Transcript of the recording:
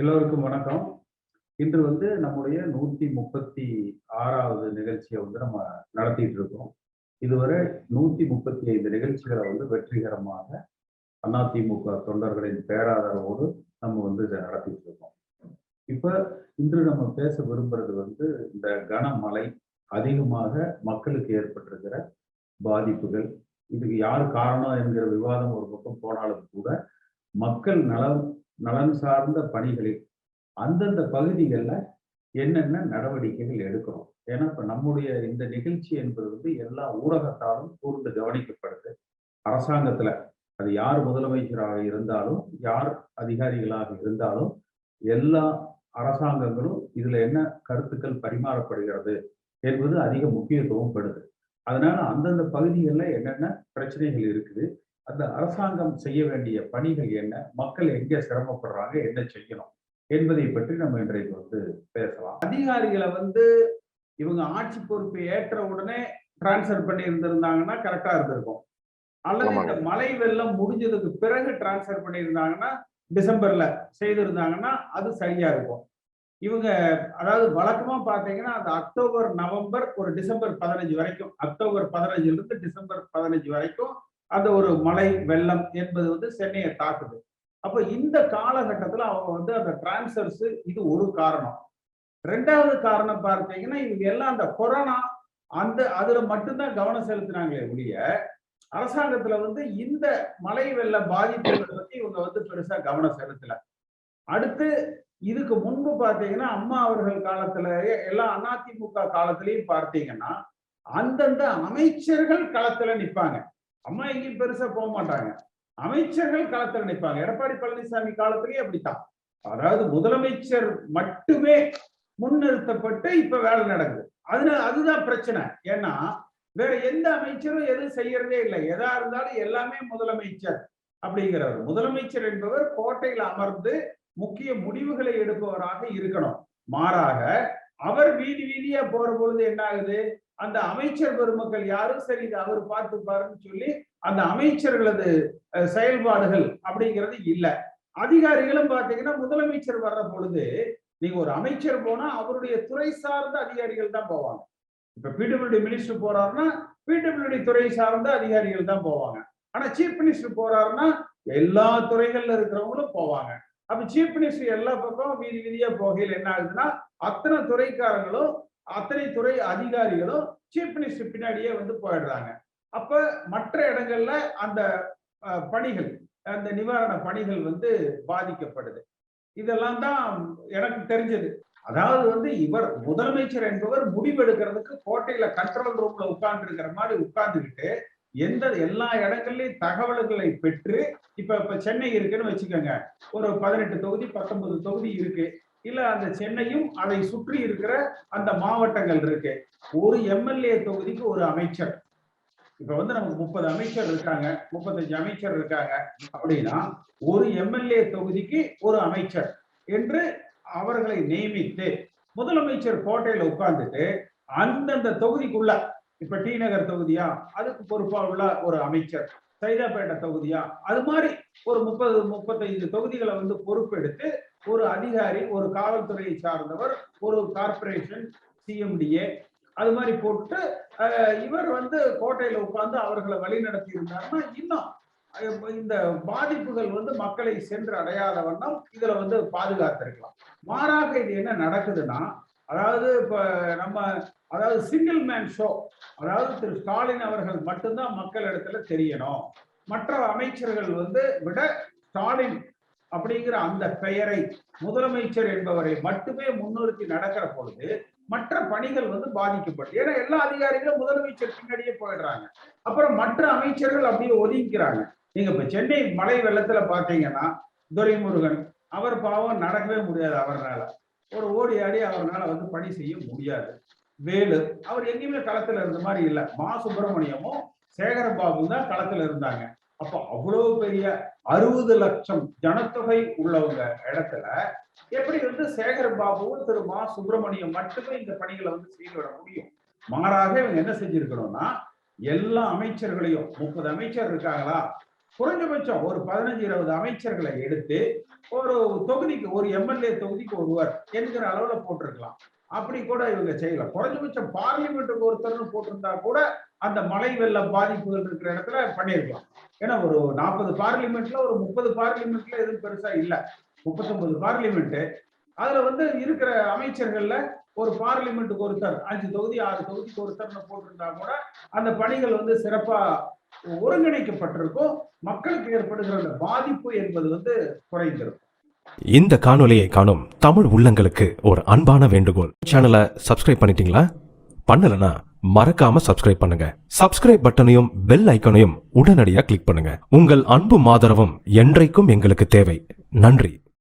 எல்லோருக்கும் வணக்கம். இன்று வந்து நம்முடைய நூத்தி முப்பத்தி ஆறாவது நிகழ்ச்சியை வந்து நம்ம நடத்திட்டு இருக்கோம். இதுவரை நூத்தி முப்பத்தி ஐந்து நிகழ்ச்சிகளை வந்து வெற்றிகரமாக அதிமுக தொண்டர்களின் பேராதரவோடு நம்ம வந்து இதை நடத்திட்டு இருக்கோம். இப்ப இன்று நம்ம பேச விரும்புறது வந்து இந்த கனமழை அதிகமாக மக்களுக்கு ஏற்பட்டிருக்கிற பாதிப்புகள். இதுக்கு யார் காரணம் என்கிற விவாதம் ஒரு பக்கம் போனாலும் கூட மக்கள் நலம் நலன் சார்ந்த பணிகளில் அந்தந்த பகுதிகளில் என்னென்ன நடவடிக்கைகள் எடுக்கிறோம்? ஏன்னா இப்போ நம்முடைய இந்த நிகழ்ச்சி என்பது வந்து எல்லா ஊடகத்தாலும் கூர்ந்து கவனிக்கப்படுது. அரசாங்கத்தில் அது யார் முதலமைச்சராக இருந்தாலும் யார் அதிகாரிகளாக இருந்தாலும் எல்லா அரசாங்கங்களும் இதுல என்ன கருத்துக்கள் பரிமாறப்படுகிறது என்பது அதிக முக்கியத்துவம் படுது அதனால அந்தந்த பகுதிகளில் என்னென்ன பிரச்சனைகள் இருக்குது அந்த அரசாங்கம் செய்ய வேண்டிய பணிகள் என்ன? மக்கள் எங்க சிரமப்படுறாங்க? என்ன செய்யணும்? என்பதை பற்றி நம்ம இன்றைக்கு வந்து பேசலாம். அதிகாரிகளை வந்து இவங்க ஆட்சி பொறுப்பை ஏற்ற உடனே டிரான்ஸ்ஃபர் பண்ணி இருந்திருந்தாங்கன்னா கரெக்டா இருந்திருக்கும். அல்லது இந்த மழை வெள்ளம் முடிஞ்சதுக்கு பிறகு டிரான்ஸ்ஃபர் பண்ணியிருந்தாங்கன்னா டிசம்பர்ல செய்திருந்தாங்கன்னா அது சரியா இருக்கும். இவங்க அதாவது வழக்கமா பாத்தீங்கன்னா அந்த அக்டோபர் நவம்பர் ஒரு டிசம்பர் பதினஞ்சு வரைக்கும் அக்டோபர் பதினஞ்சுல இருந்து டிசம்பர் பதினஞ்சு வரைக்கும் அந்த ஒரு மழை வெள்ளம் என்பது வந்து சென்னையை தாக்குது. அப்போ இந்த காலகட்டத்துல அவங்க வந்து அந்த டிரான்ஸ்ஃபர்ஸ் இது ஒரு காரணம். ரெண்டாவது காரணம் பார்த்தீங்கன்னா இவங்க எல்லாம் அந்த கொரோனா அந்த அதுல மட்டும்தான் கவனம் செலுத்தினாங்களே ஒழிய அரசாங்கத்துல வந்து இந்த மழை வெள்ள பாதிப்புகளை பத்தி இவங்க வந்து பெருசா கவனம் செலுத்தல. அடுத்து இதுக்கு முன்பு பார்த்தீங்கன்னா அம்மா அவர்கள் காலத்துல எல்லா அதிமுக காலத்திலையும் பார்த்தீங்கன்னா அந்தந்த அமைச்சர்கள் களத்துல நிற்பாங்க அம்மா எங்கேயும் பெருசா போக மாட்டாங்க. அமைச்சர்கள் களத்துல நிற்பாங்க. எடப்பாடி பழனிசாமி காலத்திலேயே அப்படித்தான். அதாவது முதலமைச்சர் மட்டுமே முன்னிறுத்தப்பட்டு இப்ப வேலை நடக்குது. அதனால அதுதான் பிரச்சனை. ஏன்னா வேற எந்த அமைச்சரும் எதுவும் செய்யறதே இல்லை. எதா இருந்தாலும் எல்லாமே முதலமைச்சர் அப்படிங்கிறவர். முதலமைச்சர் என்பவர் கோட்டையில் அமர்ந்து முக்கிய முடிவுகளை எடுப்பவராக இருக்கணும். மாறாக அவர் வீதி வீதியா போற பொழுது என்ன ஆகுது அந்த அமைச்சர் பெருமக்கள் யாரும் சரி இது அவர் பார்த்துப்பாருன்னு சொல்லி அந்த அமைச்சர்களது செயல்பாடுகள் அப்படிங்கிறது இல்லை. அதிகாரிகளும் பாத்தீங்கன்னா முதலமைச்சர் வர்ற பொழுது நீங்க ஒரு அமைச்சர் போனா அவருடைய துறை சார்ந்த அதிகாரிகள் தான் போவாங்க. இப்ப பிடபிள்யூடி மினிஸ்டர் போறாருன்னா பிடபிள்யூடி துறை சார்ந்த அதிகாரிகள் தான் போவாங்க. ஆனா சீஃப் மினிஸ்டர் போறாருன்னா எல்லா துறைகள்ல இருக்கிறவங்களும் போவாங்க. அப்ப சீஃப் மினிஸ்டர் எல்லா பக்கம் வீதி வீதியா போகையில் என்ன ஆகுதுன்னா அத்தனை துறைக்காரங்களும் அத்தனை துறை அதிகாரிகளும் சீஃப் மினிஸ்டர் பின்னாடியே வந்து போயிடுறாங்க. அப்ப மற்ற இடங்கள்ல அந்த பணிகள் அந்த நிவாரண பணிகள் வந்து பாதிக்கப்படுது. இதெல்லாம் தான் எனக்கு தெரிஞ்சது. அதாவது வந்து இவர் முதலமைச்சர் என்பவர் முடிவெடுக்கிறதுக்கு கோட்டையில கண்ட்ரோல் ரூம்ல உட்கார்ந்து இருக்கிற மாதிரி உட்கார்ந்துக்கிட்டு எந்த எல்லா இடங்கள்லயும் தகவல்களை பெற்று இப்ப இப்ப சென்னை இருக்குன்னு வச்சுக்கோங்க. ஒரு பதினெட்டு தொகுதி பத்தொன்பது தொகுதி இருக்கு. இல்ல அந்த சென்னையும் அதை சுற்றி இருக்கிற அந்த மாவட்டங்கள் இருக்கு. ஒரு எம்எல்ஏ தொகுதிக்கு ஒரு அமைச்சர். இப்ப வந்து நமக்கு முப்பது அமைச்சர் இருக்காங்க. முப்பத்தஞ்சு அமைச்சர் இருக்காங்க. அப்படின்னா ஒரு எம்எல்ஏ தொகுதிக்கு ஒரு அமைச்சர் என்று அவர்களை நியமித்து முதலமைச்சர் கோட்டையில உட்கார்ந்துட்டு அந்தந்த தொகுதிக்குள்ள இப்ப டி நகர் தொகுதியா? அதுக்கு பொறுப்பா உள்ள ஒரு அமைச்சர். சைதாப்பேட்டை தொகுதியா? அது மாதிரி ஒரு முப்பது முப்பத்தைந்து தொகுதிகளை வந்து பொறுப்பெடுத்து ஒரு அதிகாரி ஒரு காவல்துறையை சார்ந்தவர் ஒரு கார்பரேஷன் சிஎம்டிஏ அது மாதிரி போட்டு இவர் வந்து கோட்டையில உட்கார்ந்து அவர்களை வழி நடத்தி இருந்தாருன்னா இன்னும் இந்த பாதிப்புகள் வந்து மக்களை சென்று அடையாத வண்ணம் இதுல வந்து பாதுகாத்திருக்கலாம். மாறாக இது என்ன நடக்குதுன்னா அதாவது இப்ப நம்ம அதாவது சிங்கிள் மேன் ஷோ அதாவது திரு ஸ்டாலின் அவர்கள் மட்டும்தான் மக்கள் இடத்துல தெரியணும். மற்ற அமைச்சர்கள் வந்து விட ஸ்டாலின் அப்படிங்கிற அந்த பெயரை முதலமைச்சர் என்பவரை மட்டுமே முன்னிறுத்தி நடக்கிற பொழுது மற்ற பணிகள் வந்து பாதிக்கப்படும் ஏன்னா எல்லா அதிகாரிகளும் முதலமைச்சர் பின்னாடியே போயிடுறாங்க. அப்புறம் மற்ற அமைச்சர்கள் அப்படியே ஒதுங்கிக்கிறாங்க. நீங்க இப்ப சென்னை மழை வெள்ளத்துல பாத்தீங்கன்னா துரைமுருகன் அவர் பாவம் நடக்கவே முடியாது அவர்னால. ஒரு ஓடி ஆடி அவர்னால வந்து பணி செய்ய முடியாது. வேலு அவர் எங்கேயுமே களத்துல இருந்த மாதிரி இல்லை. மா. சுப்பிரமணியமும் சேகரபாபு தான் களத்துல இருந்தாங்க. அப்போ அவ்வளவு பெரிய அறுபது லட்சம் ஜனத்தொகை உள்ளவங்க இடத்துல எப்படி வந்து சேகரபாபுவும் திரு. மா. சுப்பிரமணியம் மட்டுமே இந்த பணிகளை வந்து செய்து விட முடியும்? மாறாக இவங்க என்ன செஞ்சிருக்கணும்னா எல்லா அமைச்சர்களையும் முப்பது அமைச்சர் இருக்காங்களா? குறைஞ்சபட்சம் ஒரு பதினஞ்சு இருபது அமைச்சர்களை எடுத்து ஒரு தொகுதிக்கு ஒரு எம்எல்ஏ தொகுதிக்கு ஒருவர் என்கிற அளவுல போட்டிருக்கலாம். அப்படி கூட இவங்க செய்யலாம் குறைஞ்சபட்சம் பார்லிமெண்ட்டுக்கு ஒருத்தர்னு போட்டிருந்தா கூட அந்த மழை வெள்ள பாதிப்புகள் இருக்கிற இடத்துல பண்ணியிருக்கலாம். ஏன்னா ஒரு நாற்பது பார்லிமெண்ட்ல ஒரு முப்பது பார்லிமெண்ட்ல எதுவும் பெருசா இல்ல. முப்பத்தொன்பது பார்லிமெண்ட் அதுல வந்து இருக்கிற அமைச்சர்கள்ல ஒரு பார்லிமெண்ட்டுக்கு ஒருத்தர் அஞ்சு தொகுதி ஆறு தொகுதிக்கு ஒருத்தர்னு போட்டிருந்தா கூட அந்த பணிகள் வந்து சிறப்பா ஒருங்கிணைக்கப்பட்டிருக்கும். மக்களுக்கு ஏற்படுகிற அந்த பாதிப்பு என்பது வந்து குறைந்திருக்கும். இந்த காணொலியை காணும் தமிழ் உள்ளங்களுக்கு ஒரு அன்பான வேண்டுகோள். சேனலை சப்ஸ்கிரைப் பண்ணிட்டீங்களா? பண்ணலனா மறக்காம சப்ஸ்கிரைப் பண்ணுங்க. சப்ஸ்கிரைப் பட்டனையும் பெல் ஐக்கனையும் உடனடியாக கிளிக் பண்ணுங்க. உங்கள் அன்பும் ஆதரவும் என்றைக்கும் எங்களுக்கு தேவை. நன்றி.